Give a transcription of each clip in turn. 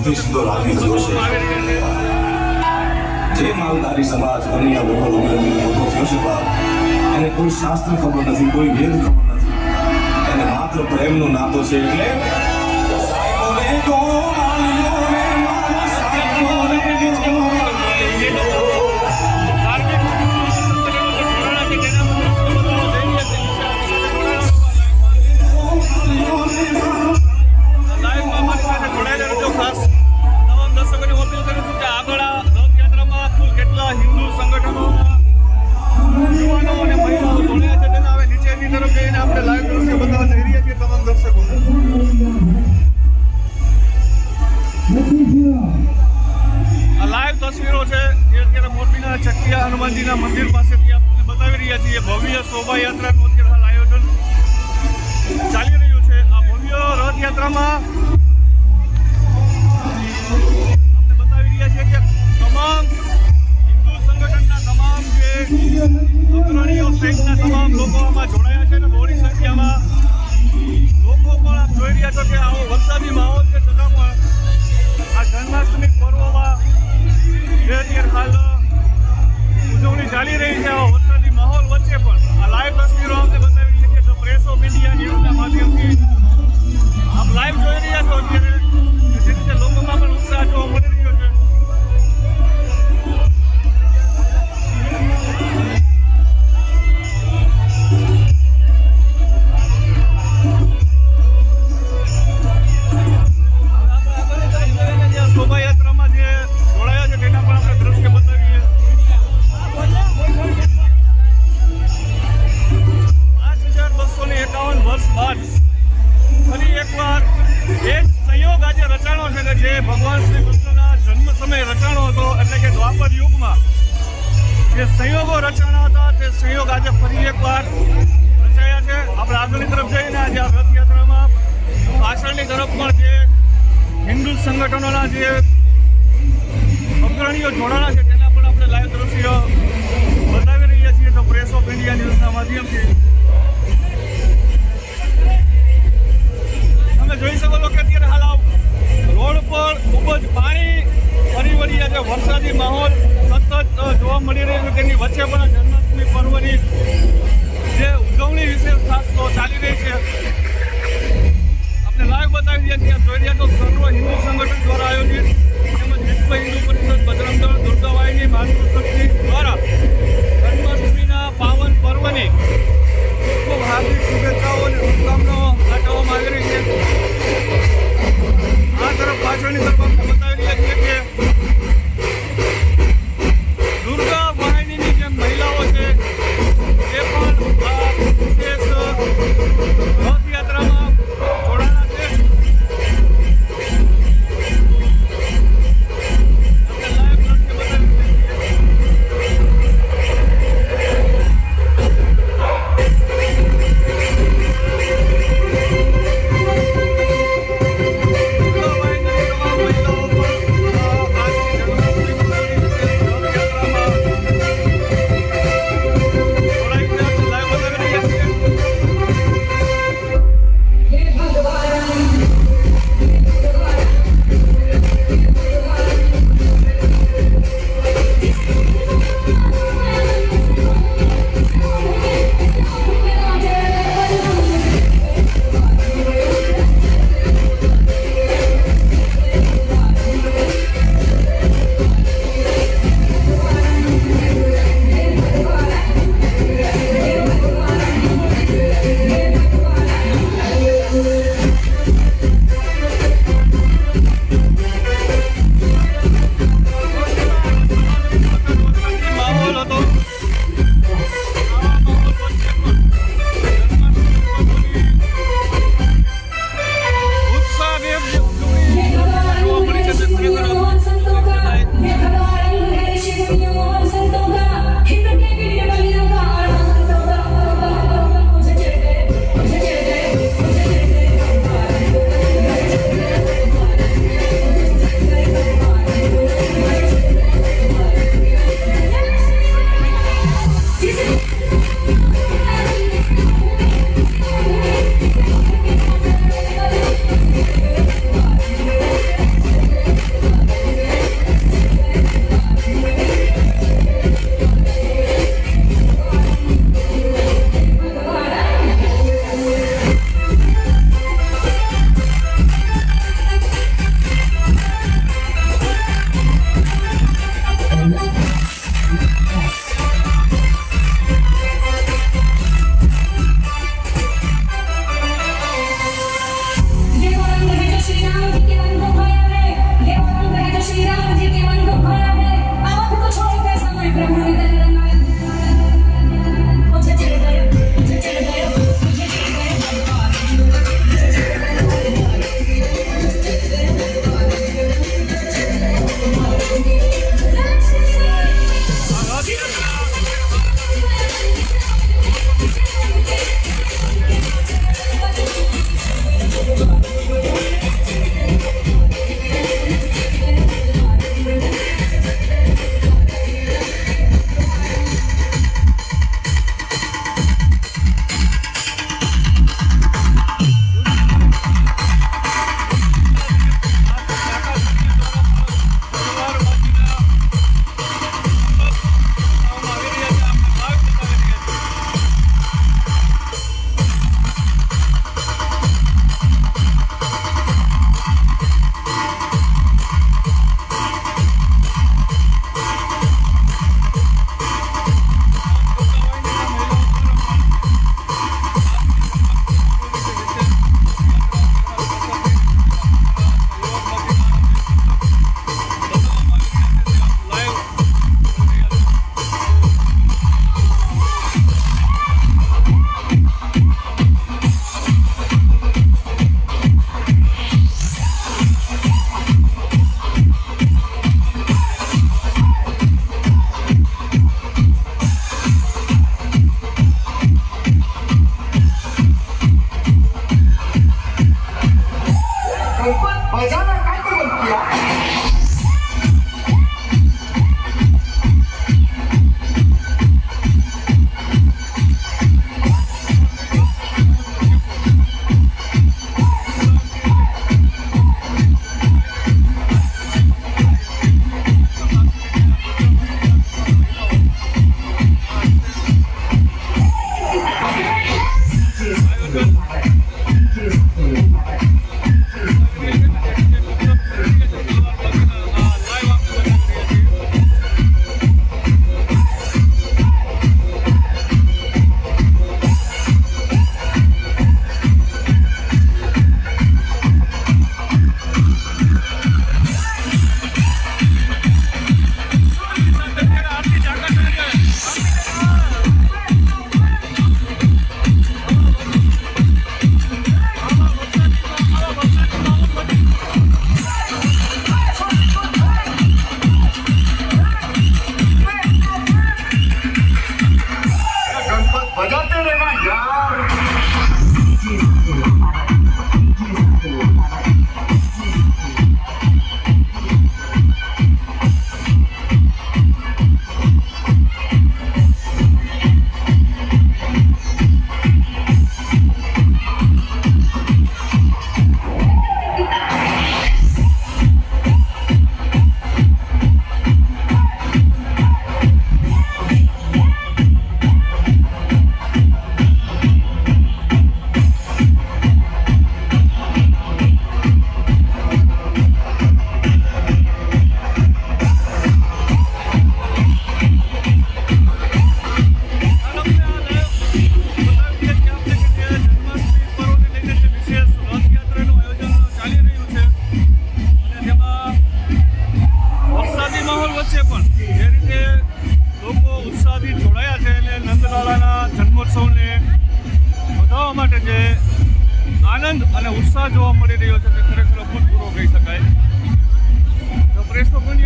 ધીસતો રાખી ગયો છે જે માલધારી સમાજ અન્ય લોકો વગરની થયો છે એને કોઈ શાસ્ત્ર ખબર નથી કોઈ વેદ ખબર નથી એને માત્ર પ્રેમનો નાતો છે એટલે Oh, ચકિયા હનુમાનજીના મંદિર પાસેથી આપણે બતાવી રહ્યા છીએ ભવ્ય શોભાયાત્રાનું અત્યારે હાલ આયોજન ચાલી રહ્યું છે. આ ભવ્ય રથયાત્રામાં આપણે બતાવી રહ્યા છીએ કે તમામ હિન્દુ સંગઠનના તમામ તમામ લોકો જોડાયા છે અને મોડી સંખ્યામાં લોકો પણ જોઈ રહ્યા છો કે આવો વરસાદી માહોલ છે, છતાં પણ આજે ફરી એકવાર રચાયા છે. આપણે આગળની તરફ જઈને આજે આ રથયાત્રામાં પાછળની તરફ પણ જે હિન્દુ સંગઠનોના જે અગ્રણીઓ જોડાણા છે, તેના પણ આપણે લાઈવ દ્રશ્ય બતાવી રહ્યા છીએ. તો પ્રેસ ઓફ ઇન્ડિયા ન્યૂઝના માધ્યમથી. તમે જોઈ શકો છો કે અત્યારે હાલ રોડ પર ખૂબ જ પાણી ફરી વળી આજે વરસાદી માહોલ સતત જોવા મળી રહ્યો છે. તેની વચ્ચે પણ જન્માષ્ટમી પર્વની જે ઉજવણી વિશે ખાસ તો ચાલી રહી છે. આપણે લાઈવ બતાવી રહ્યા છીએ. જોઈ રહ્યા તો સર્વ હિન્દુ સંગઠન દ્વારા આયોજિત તેમજ વિશ્વ હિન્દુ પરિષદ બજરંગ દળ દુર્ગા વાહિની માતૃશક્તિ દ્વારા જન્માષ્ટમીના પાવન પર્વની ખૂબ ખૂબ હાર્દિક શુભેચ્છાઓ અને શુભકામનાઓ પાઠવવામાં આવી રહી છે.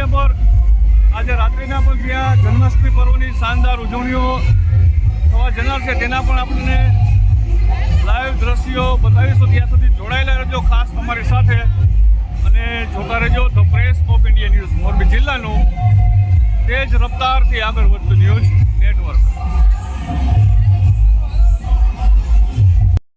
પ્રેસ પર આજે રાત્રિના પણ જ્યાં જન્માષ્ટમી પર્વની શાનદાર ઉજવણીઓ થવા જનાર છે. તેના પણ આપણને લાઈવ દ્રશ્યો બતાવીશું. ત્યાં સુધી જોડાયેલા રહેજો ખાસ અમારી સાથે. અને જોતા રહેજો the press of India news Morbi જિલ્લાનું તેજ રફતારથી આગળ વધતું ન્યૂઝ નેટવર્ક.